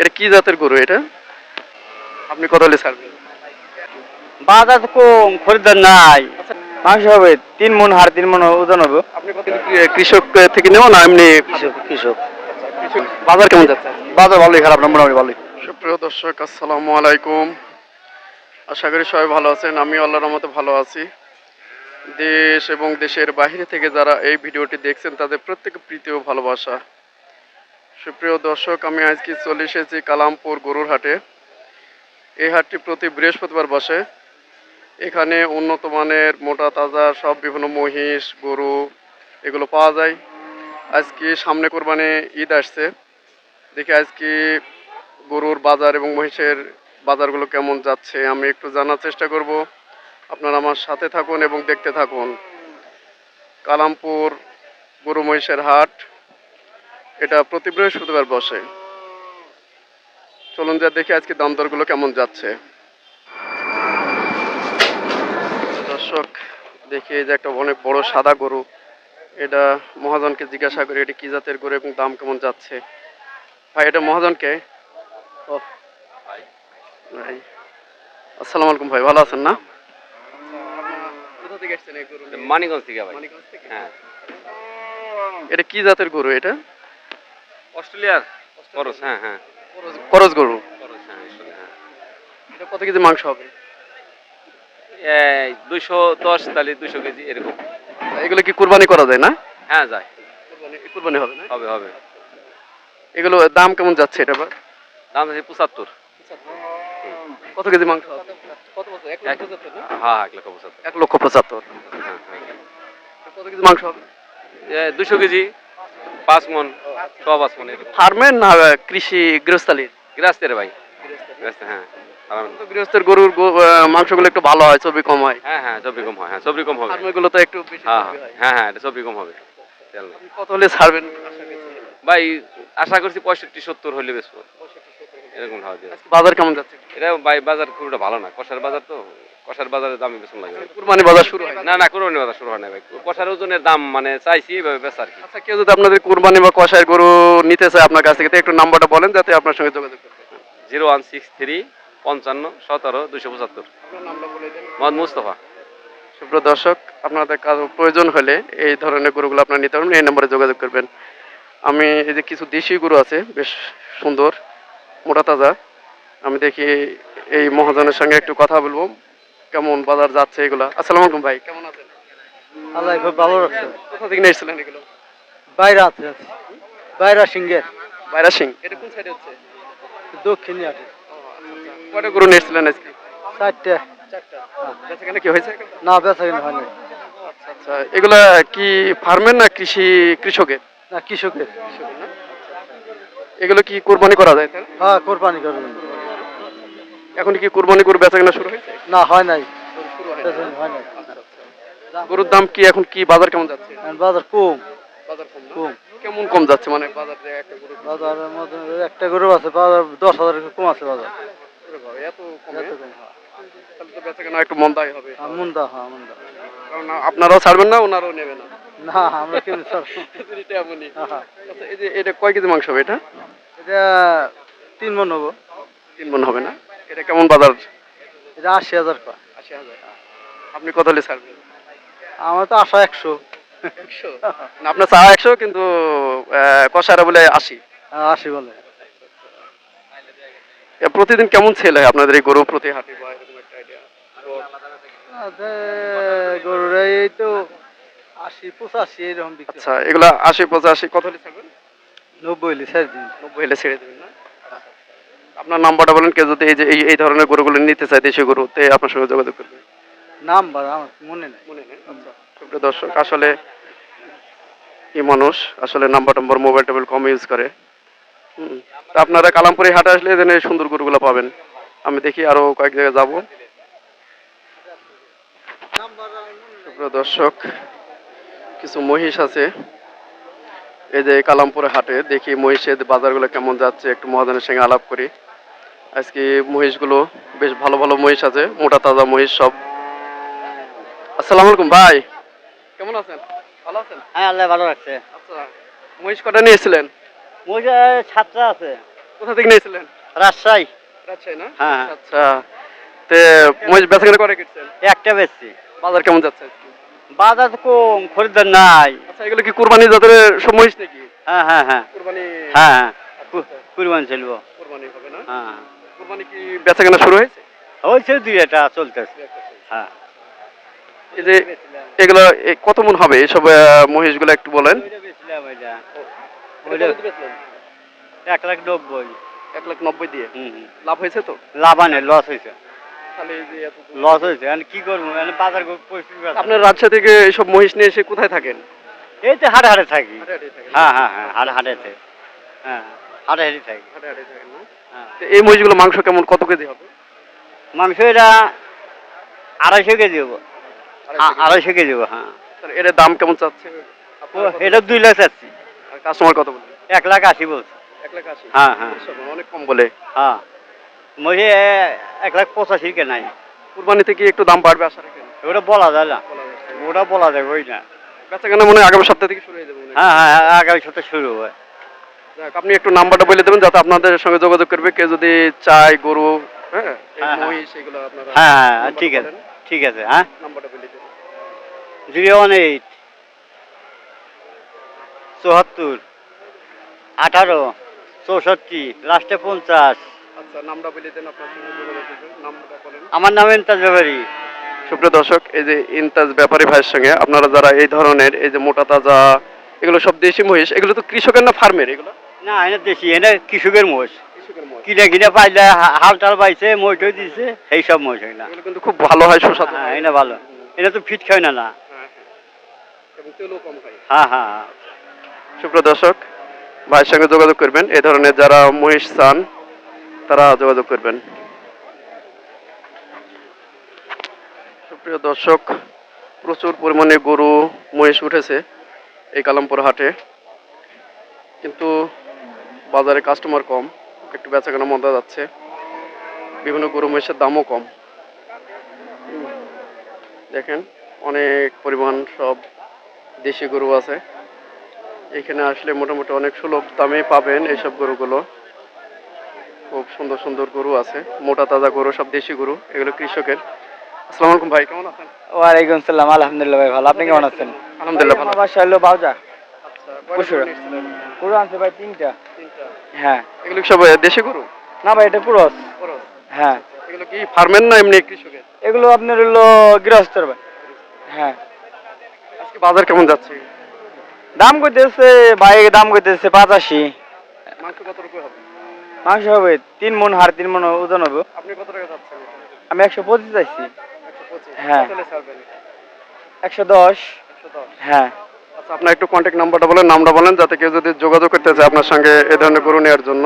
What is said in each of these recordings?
এটা কি জাতের গরু এটা? আপনি কত হলে ছাড়বেন। বাজার কম খরিদ্দার নাই। মাংস হবে তিন মন হাড় তিন মন ওজন হবে। আপনি কত কৃষক থেকে নেও না এমনি কৃষক? কৃষক বাজার কেমন যাচ্ছে? বাজার ভালোই খারাপ না মোটামুটি ভালোই। সুপ্রিয় দর্শক আসসালামু আলাইকুম। আশা করি সবাই ভালো আছেন আমি আল্লাহর রহমতে ভালো আছি। দেশ এবং দেশের বাইরে থেকে যারা এই ভিডিওটি দেখছেন তাদের প্রত্যেকে প্রীতি ও ভালোবাসা। সুপ্রিয় দর্শক, আমি আজকে চলে এসেছি কালামপুর গরুর হাটে। এই হাটটি প্রতি বৃহস্পতিবার বসে। এখানে উন্নত মানের, মোটা, তাজা সব বিভিন্ন মহিষ, গরু এগুলো পাওয়া যায়। আজকে সামনে কোরবানি ঈদ আসছে। দেখি আজকে গরুর বাজার এবং মহিষের বাজারগুলো কেমন যাচ্ছে, আমি একটু জানার চেষ্টা করব। আপনারা আমার সাথে থাকুন এবং দেখতে থাকুন। কালামপুর গরু মহিষের হাট। এটা প্রতি বৃহস্পতিবার বসে। চলুন যা দেখি আজকে দাম দরগুলো কেমন যাচ্ছে। দর্শক দেখি এই যে একটা অনেক বড় সাদা গরু। এটা মহাজনকে জিজ্ঞাসা করি এটা কি জাতের গরু এবং দাম কেমন যাচ্ছে? ভাই এটা মহাজনকে? ও ভাই। আসসালামু আলাইকুম ভাই ভালো আছেন না? কোথা থেকে এই গরু মানিগঞ্জ থেকে ভাই। মানিকগঞ্জ থেকে? হ্যাঁ। এটা কি জাতের গরু এটা? অস্ট্রেলিয়ার খরচ হ্যাঁ হ্যাঁ। করজ গরু। হ্যাঁ অস্ট্রেলিয়া, হ্যাঁ। এটা কত কেজি মাংস হবে? দুইশো দশ তাহলে দুইশো কেজি এরকম। এগুলো কি কুরবানি করা যায় না? হ্যাঁ যায়। কুরবানি কুরবানি হবে না? হবে হবে। এগুলো দাম কেমন যাচ্ছে এটা আবার? দাম আছে পঁচাত্তর। কত কেজি মাংস কত বছর? এক লক্ষ পঁচাত্তর হ্যাঁ এক লক্ষ পঁচাত্তর। এক লক্ষ পঁচাত্তর। কত কেজি মাংস হবে? দুশো কেজি। পাঁচ মন ছ পাঁচ মন ফার্মের না কৃষি গৃহস্থালির? গ্রাস্তের ভাই। হ্যাঁ গৃহস্থের গরুর মাংসগুলো একটু ভালো হয় চর্বি কম হয়? হ্যাঁ হ্যাঁ সবই কম হয় হ্যাঁ কম হবে। ফার্মের তো একটু হ্যাঁ হ্যাঁ। হ্যাঁ কম হবে। কত হলে ছাড়বেন? ভাই আশা করছি পঁয়ষট্টি সত্তর হলে বেশি এরকম হবে বাজার কেমন যাচ্ছে? এটা ভাই বাজার খুব ভালো না। কষার বাজার তো কষার বাজারের দামই বেশি লাগে কুরবানি বাজার শুরু হয়? না না কুরবানি বাজার শুরু হয় না ভাই। কষার ওজনের দাম মানে চাইছি এইভাবে বেচা আর কি। আচ্ছা কেউ যদি আপনাদের কুরবানি বা কষায়ের গরু নিতে চায় আপনার কাছ থেকে তো একটু নাম্বারটা বলেন যাতে আপনার সঙ্গে যোগাযোগ করতে। জিরো ওয়ান সিক্স থ্রি পঞ্চান্ন সতেরো দুশো পঁচাত্তর। মোহাম্মদ মুস্তফা। সুপ্রিয় দর্শক আপনাদের কারও প্রয়োজন হলে এই ধরনের গরুগুলো আপনারা নিতে পারবেন। এই নম্বরে যোগাযোগ করবেন। আমি এই যে কিছু দেশি গরু আছে বেশ সুন্দর মোটা তাজা। আমি দেখি এই মহাজনের সঙ্গে একটু কথা বলব। কেমন বাজার যাচ্ছে এগুলা? আসসালামু আলাইকুম ভাই কেমন আছেন? আল্লাহ খুব ভালো রাখছে। কোথা থেকে নিয়ে এসেছিলেন এগুলো? বাইরে আছে। বাইরা সিংহের বাইরা সিং এটা কোন সাইডে হচ্ছে? দক্ষিণী আছে কয়টা গরু নিয়ে এসেছিলেন আজকে? চারটে। চারটা। বেচাকেনা কি হয়েছে? না আচ্ছা এগুলা কি ফার্মের না কৃষি কৃষকের? না কৃষকের। এগুলো কি কোরবানি করা যায় হ্যাঁ কোরবানি করবেন। এখন কি কোরবানি করে বেচাকেনা শুরু হয়েছে? না হয় নাই। শুরু হয় বেচা হয় নাই। গরুর দাম কি এখন কি বাজার কেমন যাচ্ছে? এখন বাজার কম। বাজার কম না? কম। কেমন কম যাচ্ছে? মানে বাজার যে একটা গরু বাজারের মধ্যে একটা গরু আছে বাজার দশ হাজার কম আছে বাজার। এত কম? এত কম হ্যাঁ। তাহলে তো একটু মন্দাই হবে। আর মুন্দা হ্যাঁ মুন্দা। কারণ আপনারাও ছাড়বেন না ওনারাও নেবে না। না আমরা এমনই। হ্যাঁ। আচ্ছা এই যে এটা কয় কেজি মাংস হবে এটা? এটা তিন মন হব। তিন মন হবে না? এটা কেমন বাজার? এটা আশি হাজার কয় আশি হাজার আপনি কত হলে ছাড়বেন? আমার তো আশা একশো। একশো? আপনার চা একশো কিন্তু কষারা বলে আশি। হ্যাঁ, আশি বলে। প্রতিদিন কেমন সেল হয় আপনাদের এই গরু প্রতি হাটে? গরুর এই তো আশি পঁচাশি এরকম বিক্রি আচ্ছা এগুলা আশি পঁচাশি কত হলে ছাড়বেন? নব্বই হলে ছেড়ে দিন। নব্বই হলে ছেড়ে দেবেন না? আপনার নাম্বারটা বলেন কেউ যদি এই যে এই এই ধরনের গরুগুলো নিতে চায় দেশি গরু তে আপনার সঙ্গে যোগাযোগ করবে। নাম্বার আমার মনে নেই। মনে নেই? আচ্ছা সুপ্রিয় দর্শক আসলে এই মানুষ আসলে নাম্বার টাম্বার মোবাইল টোবাইল কম ইউজ করে। হুম। তা আপনারা কালামপুরে হাটে আসলে এখানে সুন্দর গরুগুলো পাবেন। আমি দেখি আরও কয়েক জায়গায় যাব। সুপ্রিয় দর্শক কিছু মহিষ আছে। এই যে কালামপুরে হাটে দেখি মহিষের বাজারগুলো কেমন যাচ্ছে একটু মহাজনের সঙ্গে আলাপ করি। আজকে মহিষগুলো বেশ ভালো ভালো মহিষ আছে মোটা তাজা মহিষ সব। আসসালামু আলাইকুম ভাই। কেমন আছেন? ভালো আছেন? হ্যাঁ আল্লাহ ভালো রাখছে। আচ্ছা মহিষ কটা নিয়েছিলেন? মহিষা সাতটা আছে। কোথা থেকে নিয়েছিলেন? রাজশাহী। রাজশাহী না? হ্যাঁ। আচ্ছা তে মহিষ বেচা কেনা করে কিনছেন? একটা বেশি বাজার কেমন যাচ্ছে বাজার তো কম খরিদ্দার নাই। আচ্ছা এগুলো কি কুরবানি সব মহিষ নাকি? হ্যাঁ হ্যাঁ হ্যাঁ। কুরবানি হ্যাঁ হ্যাঁ। কু- কুরবান কুরবানি হবে না? হ্যাঁ। কুরবানি কি বেচা কেনা শুরু হয়েছে? হয়েছে দুই এটা চলতেছে। হ্যাঁ। এই যে এগুলো কত মন হবে? এইসব আহ, মহিষগুলো একটু বলেন। এক লাখ নব্বই। এক লাখ নব্বই দিয়ে। লাভ হয়েছে তো? লাভানে লস হয়েছে। লস হয়েছে আমি কি করব? বাজার। আপনার রাজশাহী থেকে এইসব মহিষ নিয়ে এসে কোথায় থাকেন? এই তো হাটে হাটে থাকি। হ্যাঁ হ্যাঁ হ্যাঁ হাটে হাটেতে হ্যাঁ হাটে হাটে থাকি। হাটে হাটে থাকেন এই মহিষগুলো মাংস কেমন? কত কেজি হবে? মাংস এটা আড়াইশো কেজি দেবো আড়াইশো কেজি? দেবো হ্যাঁ। এর দাম কেমন চাচ্ছে? এটা দুই লাখ চাচ্ছি। কাস্টমার কত বলে এক লাখ আশি বলছে। এক লাখ আশি? হ্যাঁ হ্যাঁ। অনেক কম বলে। হ্যাঁ। মজে এক লাখ পঁচাশি কে নাই। কুরবানিতে কি একটু দাম বাড়বে আশা রাখেন? ওটা বলা যায় না। ওটা বলা যাবে ওই না। বেচা কেনা মনে হয় আগামী সপ্তাহ থেকে শুরু হয়ে যাবে হ্যাঁ হ্যাঁ আগামী সপ্তাহে শুরু হবে। আপনি একটু নাম্বারটা বলে দেবেন যাতে আপনাদের সঙ্গে যোগাযোগ করবে। কেউ যদি চায় গরু হ্যাঁ এই হ্যাঁ, হ্যাঁ। মহিষ এগুলো আপনারা হ্যাঁ ঠিক আছে ঠিক আছে হ্যাঁ। নাম্বারটা বলে দেবেন জিরো ওয়ান এইট চুয়াত্তর আঠারো চৌষট্টি লাস্টে পঞ্চাশ। আচ্ছা নামটা বলে দেন আপনার সঙ্গে যোগাযোগ করবে নাম্বারটা বলেন। আমার নাম এন্তাজ ব্যাপারী। সুপ্রিয় দর্শক এই যে ইন্তাজ ব্যাপারী ভাইয়ের সঙ্গে আপনারা যারা এই ধরনের এই যে মোটা তাজা এগুলো সব দেশি মহিষ এগুলো তো কৃষকের না ফার্মের এগুলো? না এনে দেশি এনে কৃষকের মোষ। কিনে কিনে পাইলে হাল টাল পাইছে মইটই দিছে সেই সব মোষ না। কিন্তু খুব ভালো হয় সুস্বাদু। হ্যাঁ হয়। এটা ভালো। এটা তো ফিট খায় না না। হ্যাঁ, হ্যাঁ। হয় হ্যাঁ। হ্যাঁ হ্যাঁ। সুপ্রিয় দর্শক ভাইয়ের সঙ্গে যোগাযোগ করবেন। এ ধরনের যারা মহিষ চান তারা যোগাযোগ করবেন। সুপ্রিয় দর্শক প্রচুর পরিমাণে গরু মহিষ উঠেছে এই কালামপুর হাটে। কিন্তু বাজারে কাস্টমার কম একটু বেচাকেনা মন্দা যাচ্ছে। বিভিন্ন গরু মহিষের দামও কম। দেখেন অনেক পরিমাণ সব দেশি গরু আছে। এখানে আসলে মোটামুটি অনেক সুলভ দামে পাবেন এইসব গরুগুলো। খুব সুন্দর সুন্দর গরু আছে। মোটা তাজা গরু সব দেশি গরু এগুলো কৃষকের। আসসালামু আলাইকুম ভাই কেমন আছেন? ওয়ালাইকুম সালাম আলহামদুলিল্লাহ ভাই ভালো। আপনি কেমন আছেন? আলহামদুলিল্লাহ ভালো। বাসা হলো বাউজা। আচ্ছা পুরো। পুরো আনছে ভাই তিনটা। হ্যাঁ। এগুলো সব দেশি গরু? না ভাই এটা পুরস হ্যাঁ। এগুলো কি ফার্মের না এমনি কৃষকের? এগুলো আপনার হলো গৃহস্থর ভাই। হ্যাঁ। আজকে বাজার কেমন যাচ্ছে? দাম করতেছে ভাই দাম করতেছে পাঁচাশি। মাংস কত রকম হবে? মাংস হবে তিন মন হাড় তিন মন ওজন হবে। আপনি কত টাকা যাচ্ছেন? আমি একশো পঁচিশ চাইছি। হ্যাঁ। একশো দশ। হ্যাঁ। আপনার একটু কন্ট্যাক্ট নাম্বারটা বলেন নামটা বলেন যাতে কেউ যদি যোগাযোগ করতে চায় আপনার সঙ্গে এই ধরনের গরু নেওয়ার জন্য।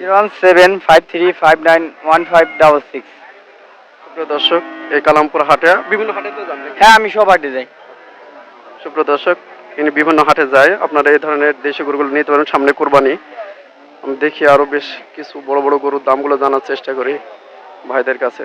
Zero one seven five three five nine one five double six. সুপ্রিয় দর্শক এই কালামপুর হাটে বিভিন্ন হাটে তো জানলেন হ্যাঁ আমি সব আটে যাই। সুপ্রিয় দর্শক ইনি বিভিন্ন হাটে যায়। আপনারা এই ধরনের দেশি গরুগুলো নিতে পারেন সামনে কোরবানি। আমি দেখি আরও বেশ কিছু বড় বড় গরুর দামগুলো জানার চেষ্টা করি ভাইদের কাছে।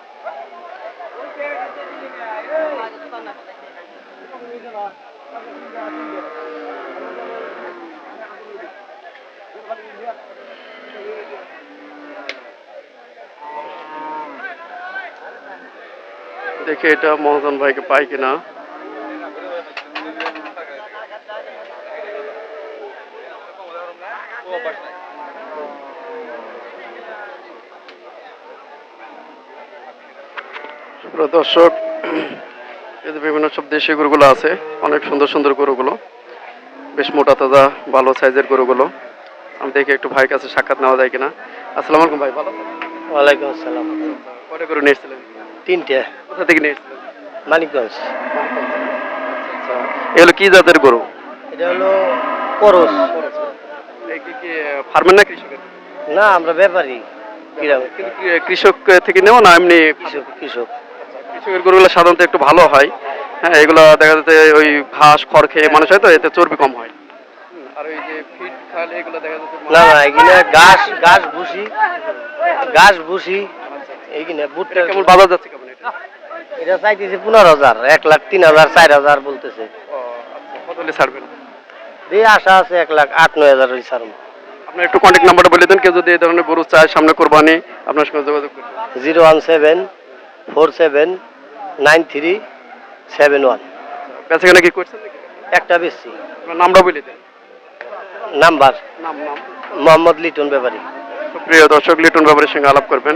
দেখি এটা মহাজন ভাইকে পাই কিনা। দর্শক এই যে বিভিন্ন সব দেশি গরুগুলো আছে অনেক সুন্দর সুন্দর গরুগুলো বেশ মোটা তাজা ভালো সাইজের গরুগুলো। আমি দেখি একটু ভাইয়ের কাছে সাক্ষাৎ নেওয়া যায় কিনা। আসসালামু আলাইকুম ভাই ভালো ওয়ালাইকুম আসসালাম। কয়টা গরু নিয়েছিলেন তিনটে। কোথা থেকে নিয়েছিলেন মানিকগঞ্জ। আচ্ছা এগুলো কি জাতের গরু? এটা হলো করস এই কি কি ফার্মের না কৃষকের? না আমরা ব্যাপারী। কৃষক থেকে নেওয়া না এমনি কৃষক কৃষক। কৃষকের গরুগুলো সাধারণত একটু ভালো হয়। হ্যাঁ এগুলো দেখা যাচ্ছে ওই ঘাস খড় খেয়ে মানুষ হয় তো এতে চর্বি কম হয়। আর ওই যে ফিট খালে এগুলো দেখা যাচ্ছে না না এখানে ঘাস ঘাস ভুসি ঘাস ভুসি এইখানে ভুট্টা কেমন বাজার যাচ্ছে কেমন এটা? এটা চাইতেছে পনেরো হাজার এক লাখ তিন হাজার চার হাজার বলতেছে। ও আচ্ছা কত ছাড়বেন? দিয়ে আশা আছে এক লাখ আট নয় হাজার ওই সার আপনার একটু কন্ট্যাক্ট নাম্বারটা বলে দেন কেউ যদি এই ধরনের গরু চায় সামনে কোরবানি আপনার সঙ্গে যোগাযোগ করবে zero one seven four seven nine three seven one. বেচাকেনা কি করছেন নাকি? একটা বেশি আপনার নামটা বলে দেন। নাম্বার। নাম নাম। মোহাম্মদ লিটন ব্যাপারী। প্রিয় দর্শক লিটন ব্যাপারের সঙ্গে আলাপ করবেন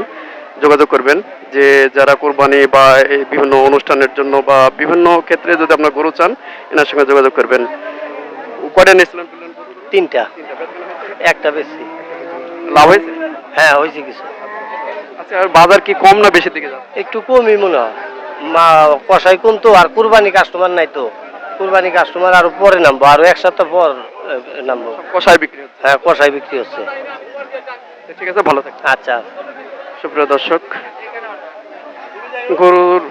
যোগাযোগ করবেন যে যারা কোরবানি বা এই বিভিন্ন অনুষ্ঠানের জন্য বা বিভিন্ন ক্ষেত্রে যদি আপনার গরু চান এনার সঙ্গে যোগাযোগ করবেন। কয়টা নিয়েছিলেন বললেন তিনটা? একটা বেশি লাভ হয়েছে? হ্যাঁ হয়েছে কিছু। আচ্ছা আর বাজার কি কম না বেশি দিকে যাচ্ছে? একটু কমই মনে হয়। কষাই তো আর কুরবানি কাস্টমার নাই তো। কুরবানি কাস্টমার আরও পরে নামবো আরও এক সপ্তাহ পর নামবো। কষায় বিক্রি হ্যাঁ কষাই বিক্রি হচ্ছে। ঠিক আছে ভালো থাকবেন। আচ্ছা। সুপ্রিয় দর্শক গরুর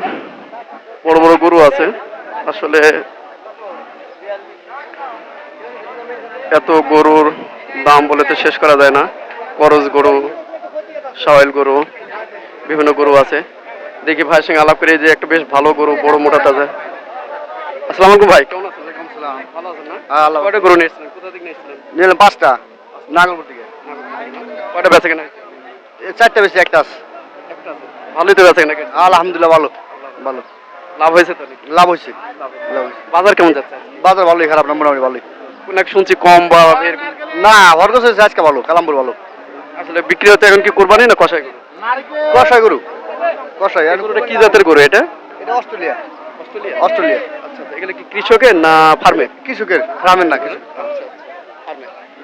বড় বড় গরু আছে। আসলে এত গরুর দাম বলে তো শেষ করা যায় না। করজ গরু সাওয়াইল গরু বিভিন্ন গরু আছে। দেখি ভাইয়ের সঙ্গে আলাপ করে যে একটা বেশ ভালো গরু বড় মোটা তাজা। আসসালামু আলাইকুম ভাই। কেমন আছেন? ভালো আছেন না? কয়টা গরু নিয়েছিলেন? কোথা থেকে নিয়েছিলেন? নিলাম পাঁচটা। নাগলপুর থেকে? কয়টা বেচা কেনা? চারটা বেশি একটা আছে। ভালোই তো বেচা কেনা আলহামদুলিল্লাহ ভালো। ভালো। লাভ হয়েছে তো? লাভ হয়েছে। বাজার কেমন যাচ্ছে? বাজার ভালোই খারাপ না মোটামুটি ভালোই। কোন এক শুনছি কম বা না হরগস হয়েছে আজকে ভালো কালামপুর ভালো। আসলে বিক্রি হতে এখন কি কোরবানি না কষাই গরু? কষাই গরু। কষাই। আর গরুটা কি জাতের গরু এটা? এটা অস্ট্রেলিয়া। অস্ট্রেলিয়া। অস্ট্রেলিয়া। আচ্ছা আচ্ছা। এগুলো কি কৃষকের না ফার্মের? কৃষকের। গ্রামের না কৃষক?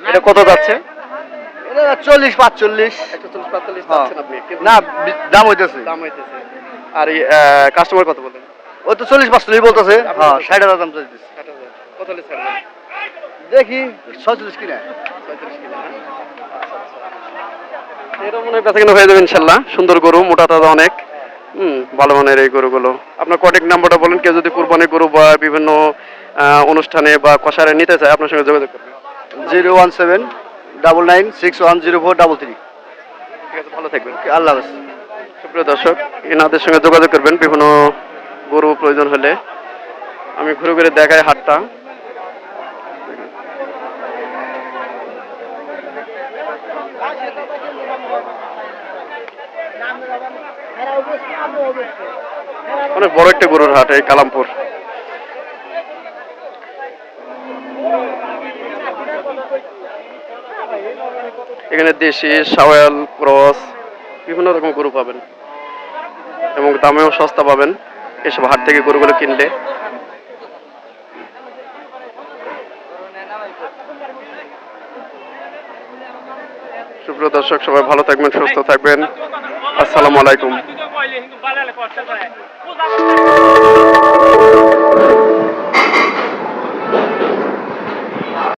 এটা কত যাচ্ছে? এটা চল্লিশ পাঁচচল্লিশ। একশো চল্লিশ পাঁচচল্লিশ হ্যাঁ। যাচ্ছেন আপনি। না দাম হইতেছে। দাম হইতেছে। আর কাস্টমার কত বলেন? ও তো চল্লিশ পাঁচচল্লিশ বলতেছে। হ্যাঁ ষাট হাজার দাম চাইতেছে। কত দেখি ছয়চল্লিশ কিনা। পঁয়তাল্লিশ কিলো, হ্যাঁ? এটা মনে হয় বেচাকেনা হয়ে যাবে ইনশাল্লাহ। সুন্দর গরু মোটা তাজা অনেক। হুম ভালো মানের এই গরুগুলো। আপনার কন্ট্যাক্ট নাম্বারটা বলেন কেউ যদি কুরবানি গরু বা বিভিন্ন অনুষ্ঠানে বা কষারে নিতে চায় আপনার সঙ্গে যোগাযোগ করবে zero one seven double nine six one zero four double three. ঠিক আছে ভালো থাকবেন। আল্লাহ হাফেজ। সুপ্রিয় দর্শক এনাদের সঙ্গে যোগাযোগ করবেন বিভিন্ন গরু প্রয়োজন হলে। আমি ঘুরে ঘুরে দেখাই হাটটা। অনেক বড় একটা গরুর হাট, এই কালামপুর। এখানে দেশি, সাওয়াল, ক্রস, বিভিন্ন রকম গরু পাবেন। এবং দামেও সস্তা পাবেন। এসব হাট থেকে গরুগুলো কিনলে। সুপ্রিয় দর্শক, সবাই ভালো থাকবেন, সুস্থ থাকবেন। আসসালামু আলাইকুম। अहिले हिंदू बालालाई कट्छ